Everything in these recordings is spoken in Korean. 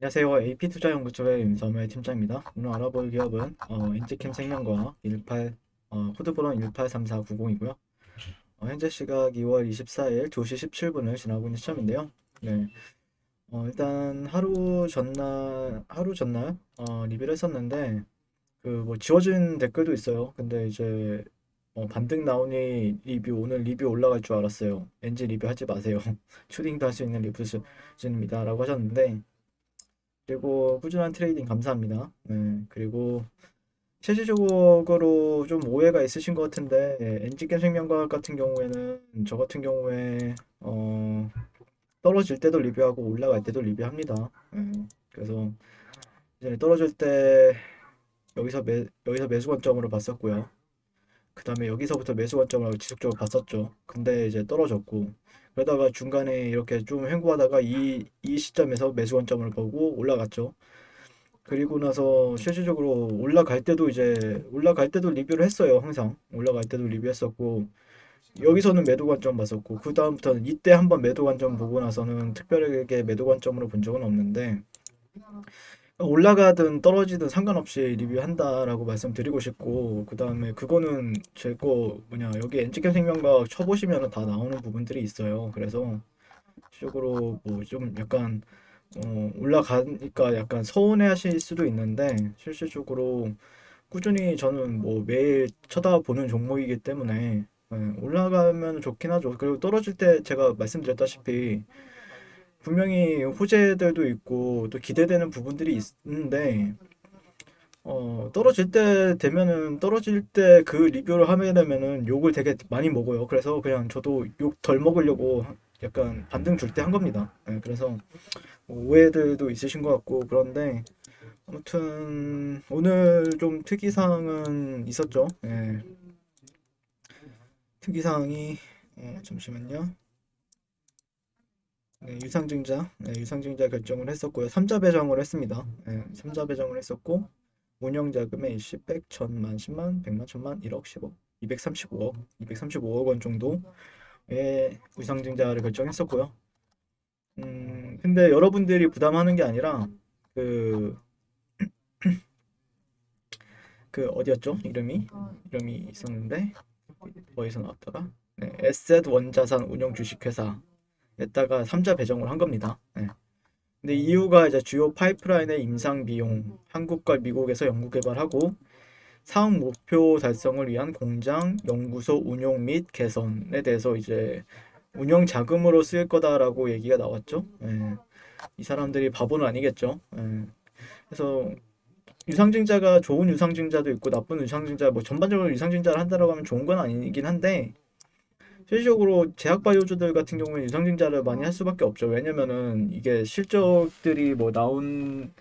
안녕하세요. AP투자연구소의 윤섬의 팀장입니다. 오늘 알아볼 기업은 어, 엔지캠 생명과학 18 어, 코드번호 183490이고요. 어, 현재 시각 2월 24일 2시 17분을 지나고 있는 시점인데요. 네. 어, 일단 하루 전날 하루 전날 어, 리뷰를 했었는데 그 뭐 지워진 댓글도 있어요. 근데 이제 어, 반등 나오니 리뷰 오늘 리뷰 올라갈 줄 알았어요. 엔지 리뷰 하지 마세요. 슈팅도 할 수 있는 리뷰 수준입니다라고 하셨는데 그리고 꾸준한 트레이딩 감사합니다. 네, 그리고 실질적으로 좀 오해가 있으신 것 같은데 엔지캠 생명과학 같은 경우에는 저 같은 경우에 어, 떨어질 때도 리뷰하고 올라갈 때도 리뷰합니다. 네, 그래서 이제 떨어질 때 여기서 매 여기서 매수 관점으로 봤었고요. 그 다음에 여기서부터 매수 관점을 지속적으로 봤었죠. 근데 이제 떨어졌고 그러다가 중간에 이렇게 좀 횡보하다가 이, 이 시점에서 매수 관점을 보고 올라갔죠. 그리고 나서 실질적으로 올라갈 때도 이제 올라갈 때도 리뷰를 했어요. 항상 올라갈 때도 리뷰했었고 여기서는 매도 관점 봤었고 그 다음부터는 이때 한번 매도 관점 보고 나서는 특별하게 매도 관점으로 본 적은 없는데 올라가든 떨어지든 상관없이 리뷰한다라고 말씀드리고 싶고 그 다음에 그거는 제 거 뭐냐 여기 엔지캠 생명과학 쳐보시면 다 나오는 부분들이 있어요. 그래서 실적으로 뭐 좀 약간 어, 올라가니까 약간 서운해 하실 수도 있는데 실질적으로 꾸준히 저는 뭐 매일 쳐다보는 종목이기 때문에 예, 올라가면 좋긴 하죠. 그리고 떨어질 때 제가 말씀드렸다시피 분명히 호재들도 있고 또 기대되는 부분들이 있는데 어, 떨어질 때 되면은 떨어질 때 그 리뷰를 하게 되면은 욕을 되게 많이 먹어요. 그래서 그냥 저도 욕 덜 먹으려고 약간 반등 줄 때 한 겁니다. 예, 그래서 뭐 오해들도 있으신 것 같고 그런데 아무튼 오늘 좀 특이사항은 있었죠. 예, 특이사항이 어, 잠시만요. 네, 유상증자, 네, 유상증자 결정을 했었고요. 삼자 배정을 했습니다. 네, 삼자 배정을 했었고 운영자금의 일시 100, 1000만, 10만, 100만, 1000만, 1억, 10억, 235억, 235억 원 정도의 유상증자를 결정했었고요. 음, 근데 여러분들이 부담하는 게 아니라 그, 그 어디였죠? 이름이? 이름이 있었는데 어디서 나왔더라? 네, 에셋 원자산 운용 주식회사 에다가 삼자 배정을 한 겁니다. 네. 근데 이유가 이제 주요 파이프라인의 임상 비용, 한국과 미국에서 연구 개발하고 사업 목표 달성을 위한 공장, 연구소 운용 및 개선에 대해서 이제 운영 자금으로 쓰일 거다라고 얘기가 나왔죠. 예. 이 사람들이 바보는 아니겠죠. 예. 그래서 유상증자가 좋은 유상증자도 있고 나쁜 유상증자, 뭐 전반적으로 유상증자를 한다라고 하면 좋은 건 아니긴 한데 실질적으로 제약바이오주들 같은 경우에 유상증자를 많이 할 수밖에 없죠. 왜냐면은 이게 실적들이 뭐 나온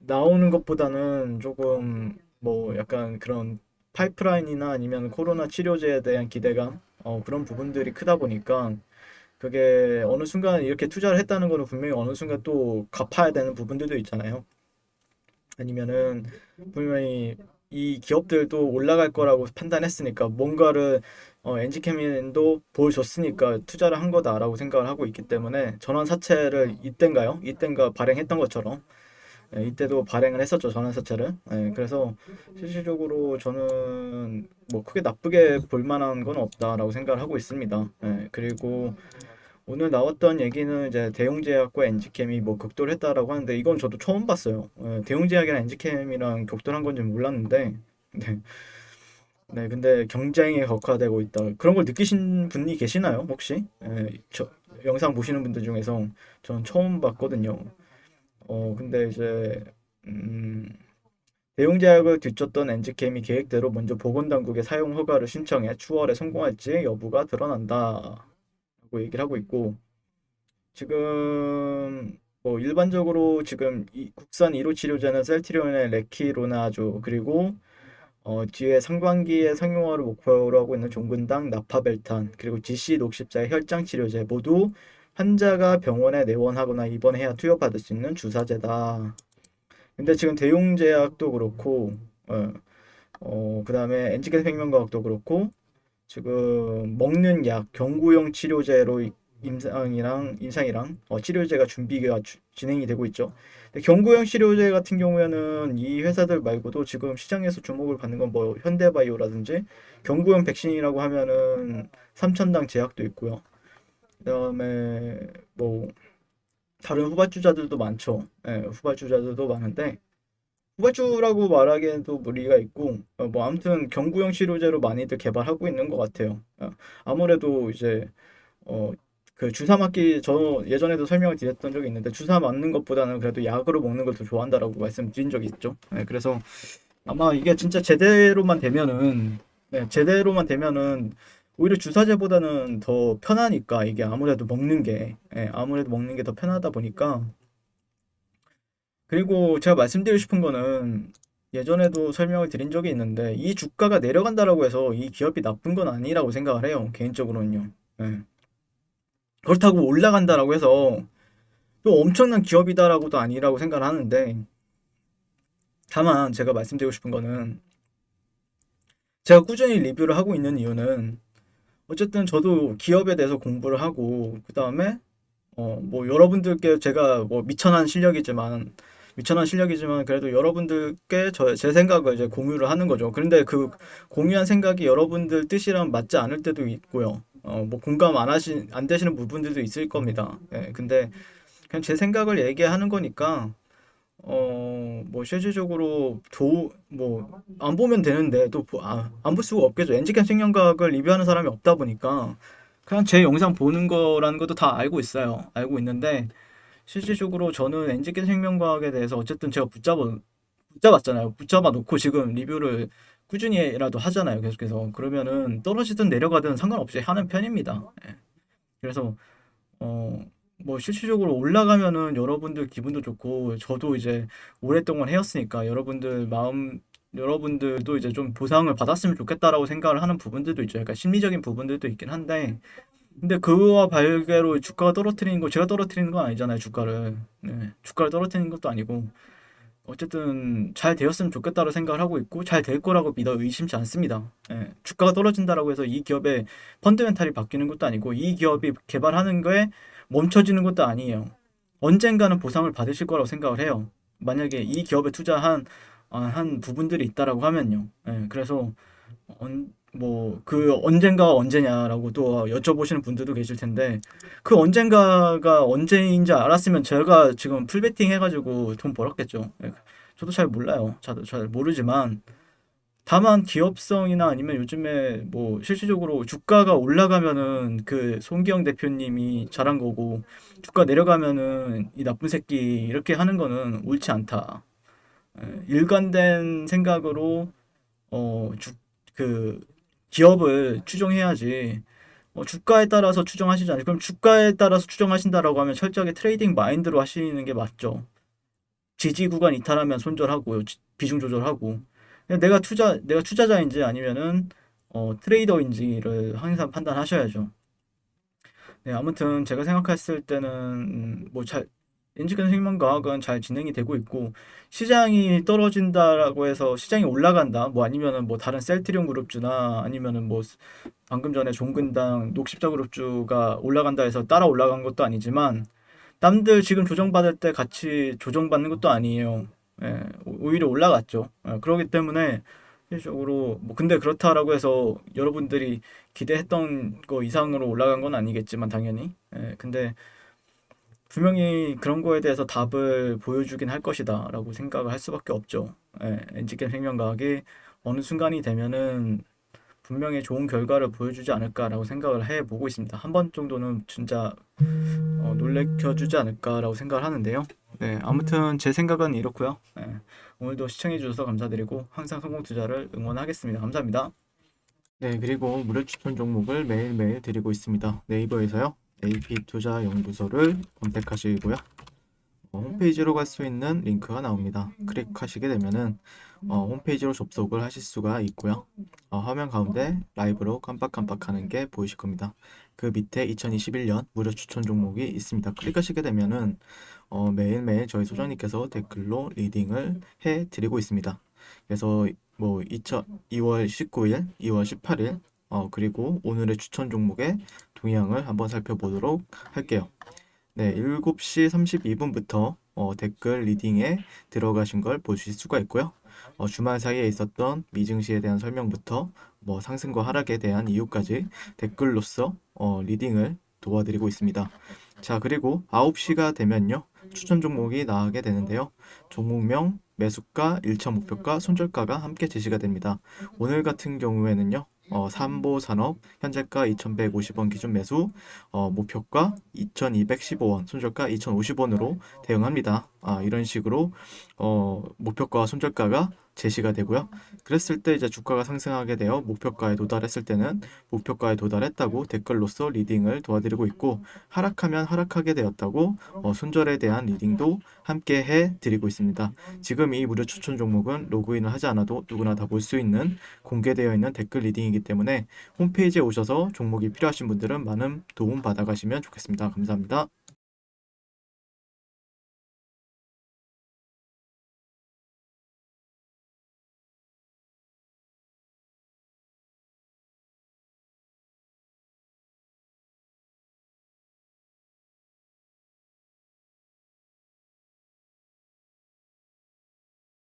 나오는 것보다는 조금 뭐 약간 그런 파이프라인이나 아니면 코로나 치료제에 대한 기대감 어, 그런 부분들이 크다 보니까 그게 어느 순간 이렇게 투자를 했다는 거는 분명히 어느 순간 또 갚아야 되는 부분들도 있잖아요. 아니면은 분명히 이 기업들도 올라갈 거라고 판단했으니까 뭔가를 어, 엔지케민도 보여줬으니까 투자를 한 거다라고 생각을 하고 있기 때문에 전환사채를 이땐가요? 이땐가 발행했던 것처럼. 예, 이때도 발행을 했었죠 전환사채를. 예, 그래서 실질적으로 저는 뭐 크게 나쁘게 볼 만한 건 없다라고 생각을 하고 있습니다. 예, 그리고 오늘 나왔던 얘기는 이제 대웅제약과 엔지캠이 뭐 격돌했다라고 하는데 이건 저도 처음 봤어요 예, 대웅제약이랑 엔지캠이랑 격돌한 건지 몰랐는데 네. 네, 근데 경쟁이 격화되고 있다. 그런 걸 느끼신 분이 계시나요, 혹시? 예, 저, 영상 보시는 분들 중에서 전 처음 봤거든요. 어, 근데 이제, 음, 대웅제약을 뒤쫓던 엔지캠이 계획대로 먼저 보건당국에 사용 허가를 신청해 추월에 성공할지 여부가 드러난다. 라고 얘기를 하고 있고, 지금, 뭐, 일반적으로 지금 이 국산 1호 치료제는 셀트리온의 레키로나주, 그리고 어, 뒤에 상반기에 상용화를 목표로 하고 있는 종근당, 나파벨탄, 그리고 GC 녹십자의 혈장 치료제 모두 환자가 병원에 내원하거나 입원해야 투여받을 수 있는 주사제다. 근데 지금 대용제약도 그렇고, 어, 어, 그 다음에 엔지케 생명과학도 그렇고, 지금 먹는 약, 경구용 치료제로 임상이랑 임상이랑 어, 치료제가 준비가 주- 진행이 되고 있죠. 근데 경구형 치료제 같은 경우에는 이 회사들 말고도 지금 시장에서 주목을 받는 건 뭐 현대바이오라든지 경구형 백신이라고 하면은 삼천당 제약도 있고요. 그다음에 뭐 다른 후발주자들도 많죠. 예, 후발주자들도 많은데 후발주라고 말하기에도 무리가 있고 어, 뭐 아무튼 경구형 치료제로 많이들 개발하고 있는 것 같아요. 어, 아무래도 이제 어, 그 주사 맞기 저 예전에도 설명을 드렸던 적이 있는데 주사 맞는 것보다는 그래도 약으로 먹는 걸 더 좋아한다라고 말씀드린 적이 있죠. 네, 그래서 아마 이게 진짜 제대로만 되면은 네, 제대로만 되면은 오히려 주사제보다는 더 편하니까 이게 아무래도 먹는 게 예, 아무래도 먹는 게 더 편하다 보니까 그리고 제가 말씀드리고 싶은 거는 예전에도 설명을 드린 적이 있는데 이 주가가 내려간다라고 해서 이 기업이 나쁜 건 아니라고 생각을 해요. 개인적으로는요. 예. 그렇다고 올라간다라고 해서 또 엄청난 기업이다라고도 아니라고 생각을 하는데 다만 제가 말씀드리고 싶은 거는 제가 꾸준히 리뷰를 하고 있는 이유는 어쨌든 저도 기업에 대해서 공부를 하고 그 다음에 어 뭐 여러분들께 제가 뭐 미천한 실력이지만 미천한 실력이지만 그래도 여러분들께 저 제 생각을 이제 공유를 하는 거죠. 그런데 그 공유한 생각이 여러분들 뜻이랑 맞지 않을 때도 있고요. 어 뭐 공감 안 하시 안 되시는 부분들도 있을 겁니다. 예. 근데 그냥 제 생각을 얘기하는 거니까 어, 뭐 실질적으로 도, 뭐 안 보면 되는데 또 아, 안볼 수가 없겠죠. 엔지캠 생명과학을 리뷰하는 사람이 없다 보니까 그냥 제 영상 보는 거라는 것도 다 알고 있어요. 알고 있는데 실질적으로 저는 엔지캠 생명과학에 대해서 어쨌든 제가 붙잡아 붙잡았잖아요. 붙잡아 놓고 지금 리뷰를 꾸준히라도 하잖아요. 계속해서 그러면은 떨어지든 내려가든 상관없이 하는 편입니다. 예. 그래서 어. 뭐 실질적으로 올라가면은 여러분들 기분도 좋고 저도 이제 오랫동안 해왔으니까 여러분들 마음 여러분들도 이제 좀 보상을 받았으면 좋겠다라고 생각을 하는 부분들도 있죠. 약간 심리적인 부분들도 있긴 한데 근데 그와 별개로 주가가 떨어뜨리는 거 제가 떨어뜨리는 건 아니잖아요. 주가를 네, 주가를 떨어뜨리는 것도 아니고 어쨌든 잘 되었으면 좋겠다고 생각을 하고 있고 잘 될 거라고 믿어 의심치 않습니다. 예, 주가가 떨어진다라고 해서 이 기업의 펀드멘탈이 바뀌는 것도 아니고 이 기업이 개발하는 거에 멈춰지는 것도 아니에요. 언젠가는 보상을 받으실 거라고 생각을 해요. 만약에 이 기업에 투자한 아, 한 부분들이 있다라고 하면요. 예, 그래서 뭐 그 언젠가가 언제냐라고 또 여쭤보시는 분들도 계실 텐데 그 언젠가가 언제인지 알았으면 제가 지금 풀베팅 해가지고 돈 벌었겠죠. 예, 저도 잘 몰라요. 저도 잘 모르지만 다만 기업성이나 아니면 요즘에 뭐 실질적으로 주가가 올라가면은 그 손기영 대표님이 잘한 거고 주가 내려가면은 이 나쁜 새끼 이렇게 하는 거는 옳지 않다. 예, 일관된 생각으로 어 주 그 기업을 추종해야지 어, 주가에 따라서 추정하시지 않아요. 그럼 주가에 따라서 추정하신다라고 하면 철저하게 트레이딩 마인드로 하시는 게 맞죠. 지지 구간 이탈하면 손절하고 비중 조절하고 내가 투자 내가 투자자인지 아니면은 어, 트레이더인지를 항상 판단하셔야죠. 네, 아무튼 제가 생각했을 때는 음, 뭐잘 인지근 생명과학은 잘 진행이 되고 있고 시장이 떨어진다라고 해서 시장이 올라간다 뭐 아니면은 뭐 다른 셀트리온 그룹주나 아니면은 뭐 방금 전에 종근당 녹십자 그룹주가 올라간다 해서 따라 올라간 것도 아니지만 남들 지금 조정받을 때 같이 조정받는 것도 아니에요. 예, 오히려 올라갔죠. 예, 그렇기 때문에 실질적으로 뭐 근데 그렇다라고 해서 여러분들이 기대했던 거 이상으로 올라간 건 아니겠지만 당연히. 예, 근데 분명히 그런 거에 대해서 답을 보여주긴 할 것이다 라고 생각을 할 수밖에 없죠. 예, 엔지캠 생명과학이 어느 순간이 되면은 분명히 좋은 결과를 보여주지 않을까라고 생각을 해보고 있습니다. 한 번 정도는 진짜 어, 놀래켜주지 않을까라고 생각을 하는데요. 네, 아무튼 제 생각은 이렇고요. 네, 오늘도 시청해주셔서 감사드리고 항상 성공 투자를 응원하겠습니다. 감사합니다. 네, 그리고 무료 추천 종목을 매일매일 드리고 있습니다. 네이버에서요. AP투자연구소를 검색하시고요. 어, 홈페이지로 갈 수 있는 링크가 나옵니다. 클릭하시게 되면은 어, 홈페이지로 접속을 하실 수가 있고요. 어, 화면 가운데 라이브로 깜빡깜빡하는 게 보이실 겁니다. 그 밑에 2021년 무료 추천 종목이 있습니다. 클릭하시게 되면은 어, 매일매일 저희 소장님께서 댓글로 리딩을 해 드리고 있습니다. 그래서 뭐 2월 19일, 2월 18일, 어, 그리고 오늘의 추천 종목에 동향을 한번 살펴보도록 할게요. 네, 7시 32분부터 어, 댓글 리딩에 들어가신 걸 보실 수가 있고요. 어, 주말 사이에 있었던 미증시에 대한 설명부터 뭐 상승과 하락에 대한 이유까지 댓글로서 어, 리딩을 도와드리고 있습니다. 자, 그리고 9시가 되면요. 추천 종목이 나가게 되는데요. 종목명, 매수가, 1차 목표가, 손절가가 함께 제시가 됩니다. 오늘 같은 경우에는요. 어, 삼보 산업 현재가 2,150원 기준 매수, 어, 목표가 2,215원, 손절가 2,050원으로 대응합니다. 아, 이런 식으로 어, 목표가와 손절가가 제시가 되고요. 그랬을 때 이제 주가가 상승하게 되어 목표가에 도달했을 때는 목표가에 도달했다고 댓글로서 리딩을 도와드리고 있고 하락하면 하락하게 되었다고 어, 손절에 대한 리딩도 함께 해 드리고 있습니다. 지금 이 무료 추천 종목은 로그인을 하지 않아도 누구나 다 볼 수 있는 공개되어 있는 댓글 리딩이기 때문에 홈페이지에 오셔서 종목이 필요하신 분들은 많은 도움 받아가시면 좋겠습니다. 감사합니다.